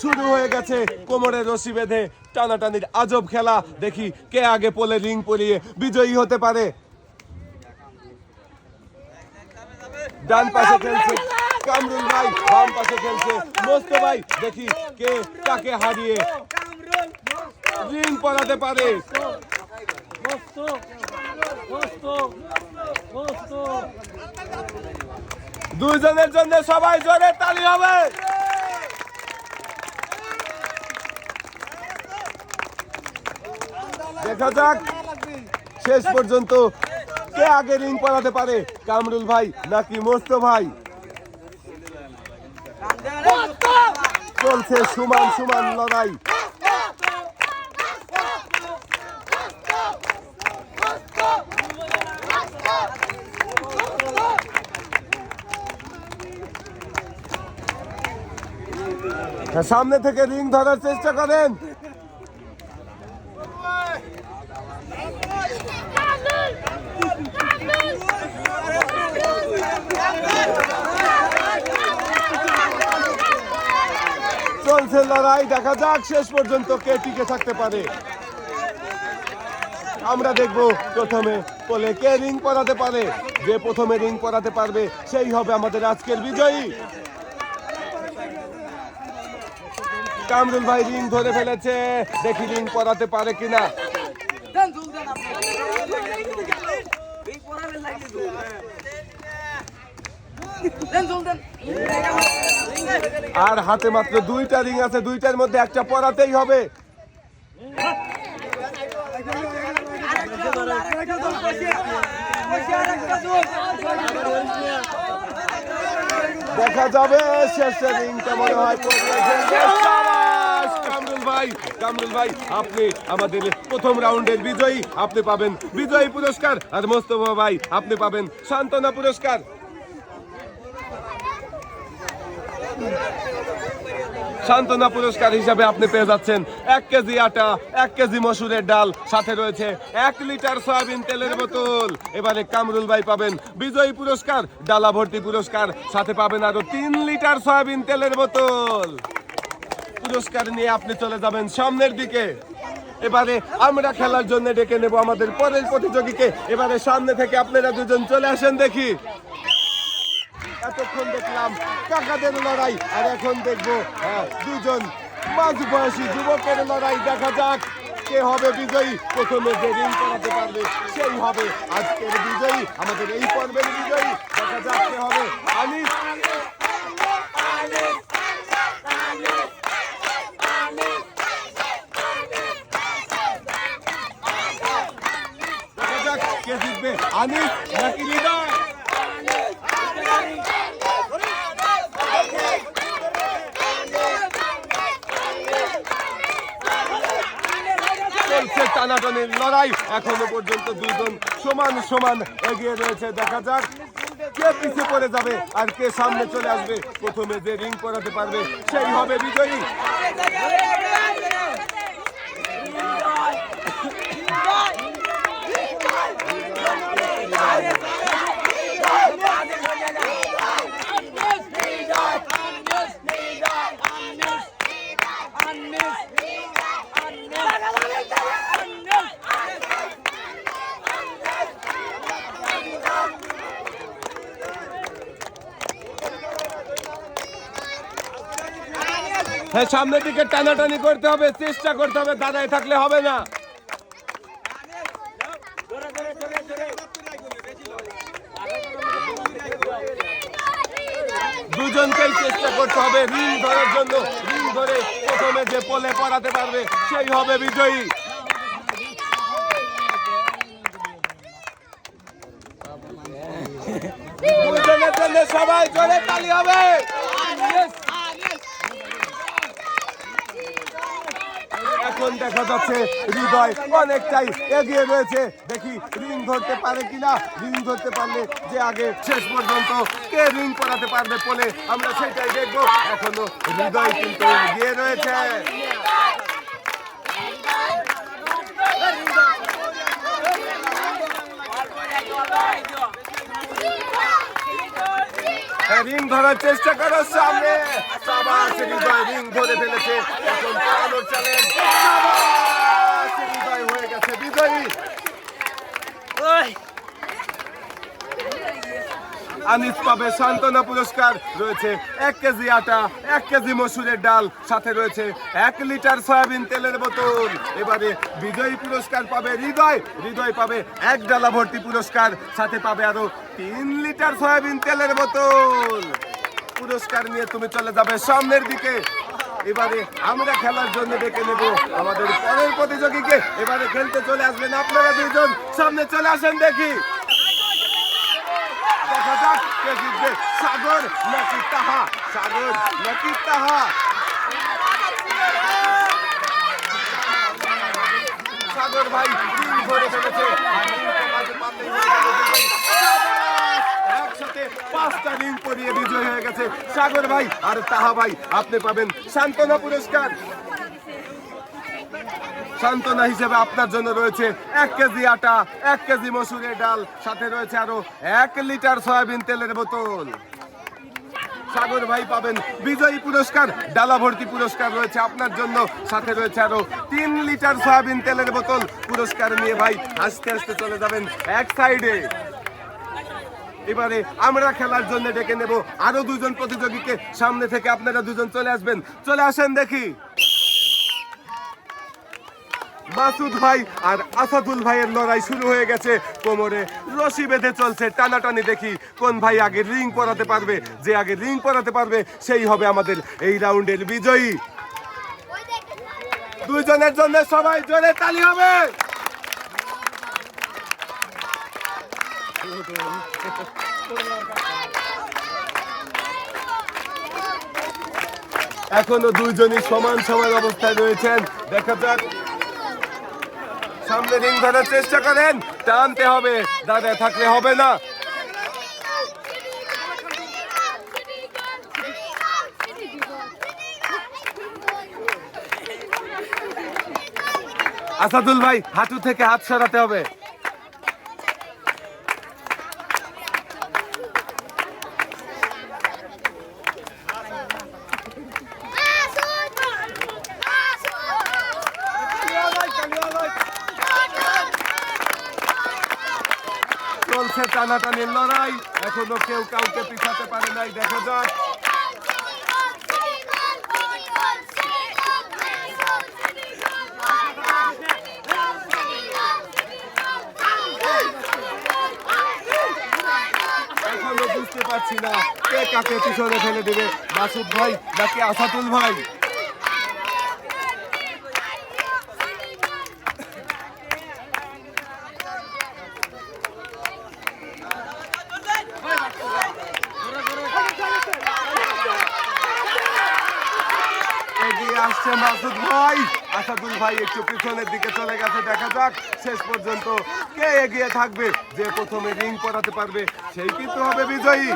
শুরু হয়ে গেছে কোমরে রশি বেঁধে টানাটানির আজব খেলা। দেখি কে আগে পোলে রিং পরিয়ে বিজয়ী হতে পারে। ডান পাশে খেলছে কামরুল ভাই, বাম পাশে খেলছে মোস্ত ভাই। দেখি কে কাকে হারিয়ে রিং পরাতে পারে। দুইজনের জন্য সবাই জোরে তালি হবে। দেখা যাক। শেষ পর্যন্ত কে আগে রিং পরাতে পারে কামরুল ভাই নাকি মোস্ত ভাই? চলছে সমান সমান লড়াই। হ্যাঁ, সামনে থেকে রিং ধরার চেষ্টা করেন। চলছে লড়াই, দেখা যাক শেষ পর্যন্ত কে টিকে থাকতে পারে। আমরা দেখব প্রথমে বলে কে রিং পরাতে পারে। যে প্রথমে রিং পরাতে পারবে, সেই হবে আমাদের আজকের বিজয়ী। কামরুল ভাই রিং ধরে ফেলেছে। দেখি রিং পরাতে পারে কিনা। আর হাতে মাত্র দুইটা রিং আছে, দুইটার মধ্যে একটা পরাতেই হবে। দেখা যাবে, শেষে রিংটা মনে হয় কামরুল ভাই কামরুল ভাই, আপনি আমাদের প্রথম রাউন্ডের বিজয়ী। আপনি পাবেন বিজয়ী পুরস্কার। আর মোস্তফা ভাই, আপনি পাবেন সান্ত্বনা পুরস্কার। সান্ত্বনা পুরস্কার হিসাবে আপনি পেয়ে যাচ্ছেন এক কেজি আটা, এক কেজি মসুরের ডাল, সাথে রয়েছে এক লিটার সয়াবিন তেলের বোতল। এবারে কামরুল ভাই পাবেন বিজয়ী পুরস্কার, ডালা ভর্তি পুরস্কার, সাথে পাবেন আরও তিন লিটার সয়াবিন তেলের বোতল। পুরস্কার নিয়ে আপনি চলে যাবেন সামনের দিকে। এবারে আমরা খেলার জন্য ডেকে নেব আমাদের পরের প্রতিযোগীকে। এবারে সামনে থেকে আপনারা দুজন চলে আসেন দেখি। এতক্ষণ দেখলাম কাকাদের লড়াই আর এখন দেখব হ্যাঁ, দুজন মাঝ বয়সী যুবকের লড়াই। দেখা যাক কে হবে বিজয়ী। প্রথমে যে রিং করাতে পারবে সেই হবে আজকের বিজয়ী। আমাদের এই পর্বের বিজয়ী। দেখা যাক কে হবে। আনিস। কে জিতবে। আনিস নাকি হৃদয় চলছে টানাটানির লড়াই। এখনও পর্যন্ত দুজন সমান সমান এগিয়ে রয়েছে। দেখা যাক কে পিছিয়ে পড়ে যাবে আর কে সামনে চলে আসবে। প্রথমে যে রিং করাতে পারবে, সেই হবে বিজয়ী। হ্যাঁ সামনের দিকে টানাটানি করতে হবে, চেষ্টা করতে হবে, দাঁড়ায় থাকলে হবে না। দুজনকেই চেষ্টা করতে হবে রিং ধরার জন্য রিং ধরে প্রথমে যে পোলে পড়াতে পারবে, সেই হবে বিজয়ী। সবাই জোরে তালি হবে। এখন দেখা যাচ্ছে হৃদয় অনেকটাই এগিয়ে রয়েছে। দেখি রিং ধরতে পারে কিনা? রিং ধরতে পারলে যে আগে শেষ পর্যন্ত কে রিং করাতে পারবে বলে আমরা সেটাই দেখব। এখনও হৃদয় কিন্তু এগিয়ে রয়েছে। রিং ধরার চেষ্টা করার সামনে। সাবাস হৃদয় রিং ধরে ফেলেছে। এখন চ্যালেঞ্জ হয়ে গেছে বিজয়ী। আনিস পাবে সান্ত্বনা পুরস্কার রয়েছে। এক কেজি আটা, এক কেজি মসুরের ডাল, সাথে রয়েছে এক লিটার সয়াবিন তেলের বোতল। এবারে বিজয়ী পুরস্কার পাবে হৃদয় হৃদয় পাবে এক ডালা ভর্তি পুরস্কার, সাথে পাবে আরও তিন লিটার সয়াবিন তেলের বোতল। পুরস্কার নিয়ে তুমি চলে যাবে সামনের দিকে। এবারে আমরা খেলার জন্য ডেকে নেব আমাদের পরের প্রতিযোগীকে। এবারে খেলতে চলে আসবেন আপনারা দুইজন। সামনে চলে আসেন দেখি। সাগর, নাকি তাহা? সাগর, নাকি তাহা? সাগর ভাই, তিন ভরে ফেলেছে পাঁচটা রিং পরিয়ে বিজয় হয়ে গেছে। সাগর ভাই আর তাহা ভাই, আপনি পাবেন সান্ত্বনা পুরস্কার। সান্ত্বনা হিসেবে আপনার জন্য রয়েছে এক কেজি আটা, এক কেজি মসুরের ডাল, সাথে রয়েছে আরও এক লিটার সয়াবিন তেলের বোতল। সাগর ভাই পাবেন বিজয়ী পুরস্কার, ডালা ভর্তি পুরস্কার রয়েছে আপনার জন্য, সাথে রয়েছে আরও তিন লিটার সয়াবিন তেলের বোতল। পুরস্কার নিয়ে ভাই আস্তে আস্তে চলে যাবেন এক সাইডে। এবারে আমরা খেলার জন্য ডেকে নেব আরও দুজন প্রতিযোগীকে। সামনে থেকে আপনারা দুজন চলে আসবেন। চলে আসেন দেখি। মাসুদ ভাই আর আসাদুল ভাইয়ের লড়াই শুরু হয়ে গেছে। কোমরে রশি বেঁধে চলছে, টানাটানি দেখি কোন ভাই আগে রিং পরাতে পারবে, যে আগে রিং পরাতে পারবে, সেই হবে আমাদের এই রাউন্ডের বিজয়ী। দুইজনের জন্য সবাই জোরে তালি হবে। এখনও দুইজনই সমান সমান অবস্থায় রয়েছেন। দেখা যাক সামনে রিং ধরার চেষ্টা করেন। টানতে হবে। দাদা, থাকলে হবে না। আসাদুল ভাই, হাঁটু থেকে হাত সরাতে হবে। টানাটানির লড়াই এখনও কেউ কাউকে পিছাতে পারে নাই, দেখা যাক বুঝতে পারছি না কে কাকে পিছনে ফেলে দেবে। মাসুদ ভাই নাকি আসাদুল ভাই এগিয়ে আসছে মাসুদ ভাই। আসাদুল ভাই একটু পিছনের দিকে চলে গেছে, দেখা যাক, শেষ পর্যন্ত কে এগিয়ে থাকবে, যে প্রথমে রিং পরাতে পারবে, সেই কিন্তু হবে বিজয়ী।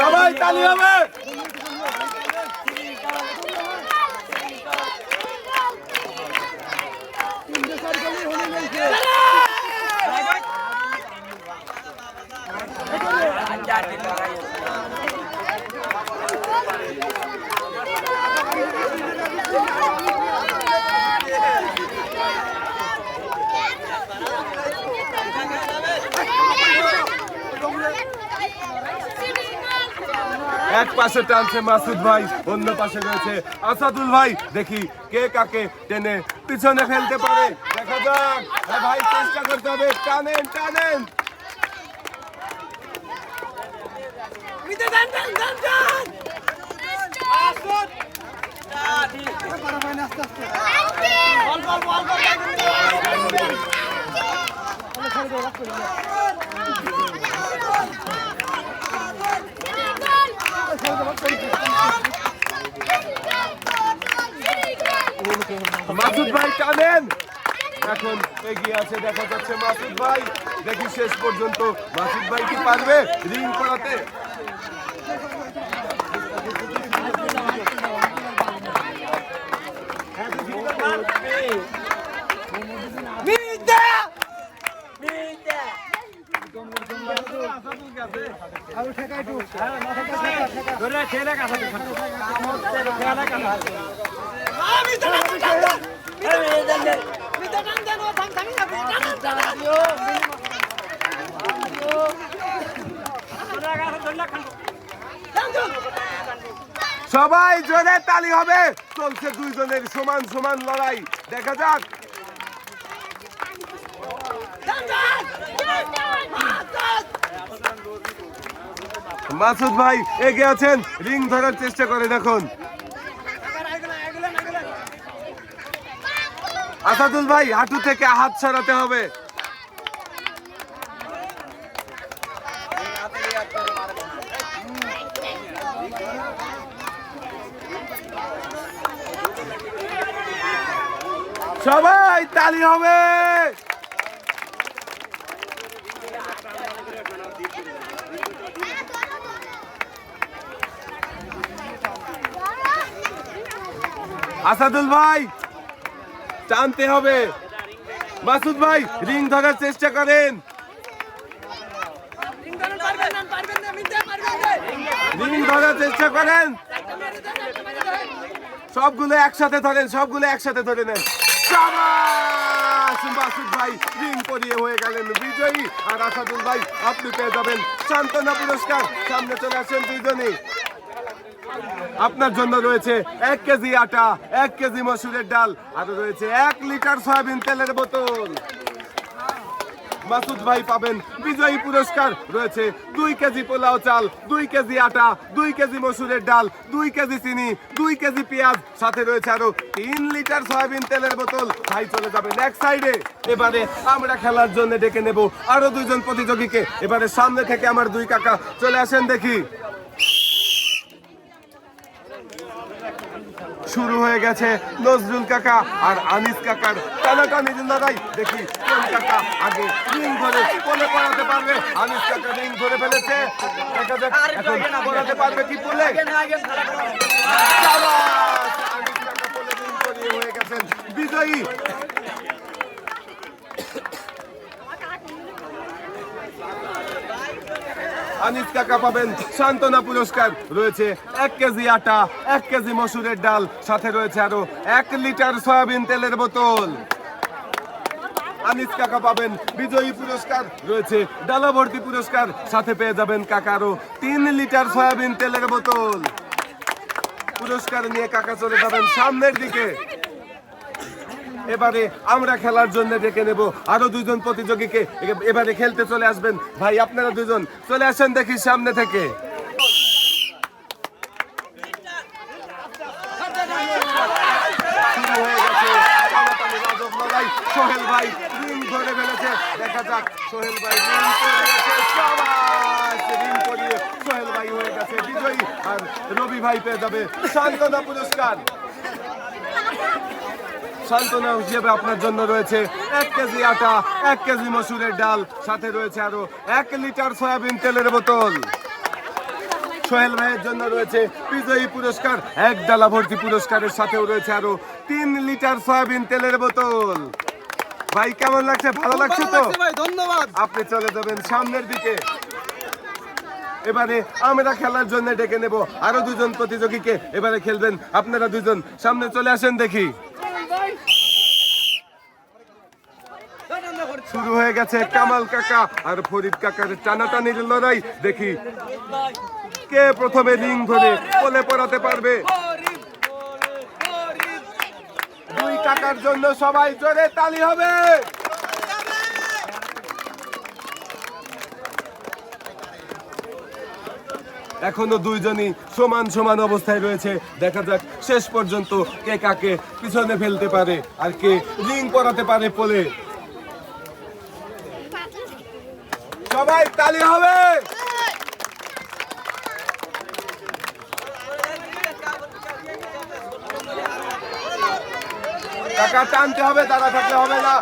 সবাই তালি হবে এক পাশে টানছে মাসুদ ভাই, অন্য পাশে রয়েছে আসাদুল ভাই। দেখি কে কাকে টেনে পিছনে ফেলতে পারে। দেখা যাক। হ্যাঁ ভাই, চেষ্টা করতে হবে। টানেন টানেন। মাসুদ ভাই টানেন। এখন এগিয়ে আছে, দেখা যাচ্ছে মাসুদ ভাই। দেখি শেষ পর্যন্ত মাসুদ ভাই কি পারবে রিং করাতে? সবাই জোরে তালি হবে। চলছে দুইজনের সমান সমান লড়াই। দেখা যাক। মাসুদ ভাই এগিয়ে আছেন। রিং ধরার চেষ্টা করে দেখুন। আসাদুল ভাই হাঁটু থেকে হাত সরাতে হবে। সবাই তালি হবে। আসাদুল ভাই টানতে হবে। মাসুদ ভাই, রিং ধরার চেষ্টা করেন। রিং ধরার চেষ্টা করেন। সবগুলো একসাথে ধরেন, সবগুলো একসাথে ধরে নেন। মাসুদ ভাই, রিং পরিয়ে হয়ে গেলেন বিজয়ী। আর আসাদুল ভাই, আপনি পেয়ে যাবেন সান্ত্বনা পুরস্কার। সামনে চলে আসেন দুইজনই আপনার জন্য রয়েছে এক কেজি আটা, এক কেজি মসুরের ডাল, আর রয়েছে এক লিটার সয়াবিন তেলের বোতল। মাসুদ ভাই পাবেন বিজয়ী পুরস্কার, রয়েছে দুই কেজি পোলাও চাল, দুই কেজি আটা, দুই কেজি মসুরের ডাল, দুই কেজি চিনি, দুই কেজি পেঁয়াজ, সাথে রয়েছে আরও তিন লিটার সয়াবিন তেলের বোতল। ভাই চলে যাবেন এক সাইডে। এবারে আমরা খেলার জন্য ডেকে নেব আরও দুইজন প্রতিযোগীকে। এবারে সামনে থেকে আমার দুই কাকা চলে আসেন দেখি। শুরু হয়ে গেছে নজরুল কাকা আর আনিস কাকার টানাটানি দাদাই। দেখি কোন কাকা আগে রিং ধরে কোলে পড়াতে পারবে? আনিস কাকা রিং ধরে ফেলেছে। দেখা যাক এখন পড়াতে পারবে কি বলে আনিস কাকা কোলে রিং ধরিয়ে হয়ে গেছেন। বিজয়ী। আনিস কাকা পাবেন সান্ত্বনা পুরস্কার। রয়েছে এক কেজি আটা, এক কেজি মসুরের ডাল, সাথে রয়েছে আরও এক লিটার সয়াবিন তেলের বোতল। আনিস কাকা পাবেন বিজয়ী পুরস্কার, রয়েছে ডালা ভর্তি পুরস্কার, সাথে পেয়ে যাবেন কাকারও তিন লিটার সয়াবিন তেলের বোতল। পুরস্কার নিয়ে কাকা চলে যাবেন সামনের দিকে। এবারে আমরা খেলার জন্য ডেকে নেব। আরও দুইজন প্রতিযোগীকে এবারে খেলতে চলে আসবেন। ভাই, আপনারা দুজন চলে আসেন দেখি সামনে থেকে। সোহেল ভাই ধরে ফেলেছে। দেখা যাক, সোহেল ভাই করিয়ে সোহেল ভাই হয়ে গেছে বিজয়ী। আর রবি ভাই পেয়ে যাবে সান্ত্বনা পুরস্কার। সান্ত্বনা হিসেবে আপনার জন্য রয়েছে এক কেজি আটা এক কেজি মসুরের ডাল সাথে রয়েছে আরও এক লিটার সয়াবিন তেলের বোতল। সোহেল ভাইয়ের জন্য রয়েছে বিজয়ী পুরস্কার এক ডালা ভর্তি পুরস্কারের সাথেও রয়েছে আরও তিন লিটার সয়াবিন তেলের বোতল। ভাই কেমন লাগছে? ভালো লাগছে তো? ধন্যবাদ। আপনি চলে যাবেন সামনের দিকে। এবারে আমরা খেলার জন্য ডেকে নেব আরও দুজন প্রতিযোগীকে। এবারে খেলবেন আপনারা দুজন। সামনে চলে আসেন দেখি। শুরু হয়ে গেছে কামাল কাকা আর ফরিদ কাকার টানাটানির লড়াই। দেখি কে প্রথমে রিং ধরে কোলে পড়াতে পারবে? দুই কাকার জন্য সবাই জোরে তালি হবে। এখনও দুইজনই সমান সমান অবস্থায় রয়েছে। দেখা যাক শেষ পর্যন্ত কে কাকে পিছনে ফেলতে পারে আর কে রিং পরাতে পারে পোলে সবাই তালি হবে! কাকা, টানতে হবে, দাঁড়া থাকলে হবে না।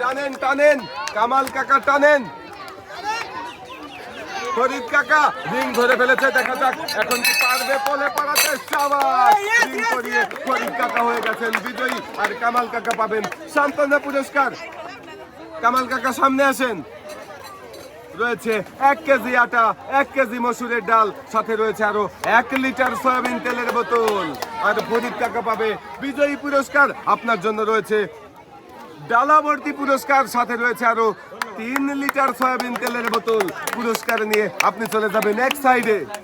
টানেন টানেন। কামাল কাকা, টানেন। ফরিদ কাকা রিং ধরে ফেলেছে দেখা যাক এখন কি পারবে পলে পাড়াতে সাবাস। রিং করিয়ে ফরিদ কাকা হয়ে গেছেন বিজয়ী আর কামাল কাকা পাবেন। সান্ত্বনা পুরস্কার। কামাল কাকা সামনে আসেন। রয়েছে এক কেজি আটা এক কেজি মসুরের ডাল সাথে রয়েছে আরও এক লিটার সয়াবিন তেলের বোতল। আর ফরিদ কাকা পাবে বিজয়ী পুরস্কার। আপনার জন্য রয়েছে ডালাবর্তী পুরস্কার সাথে রয়েছে আরও তিন লিটার সয়াবিন তেলের বোতল পুরস্কার নিয়ে আপনি চলে যাবেন এক সাইডে।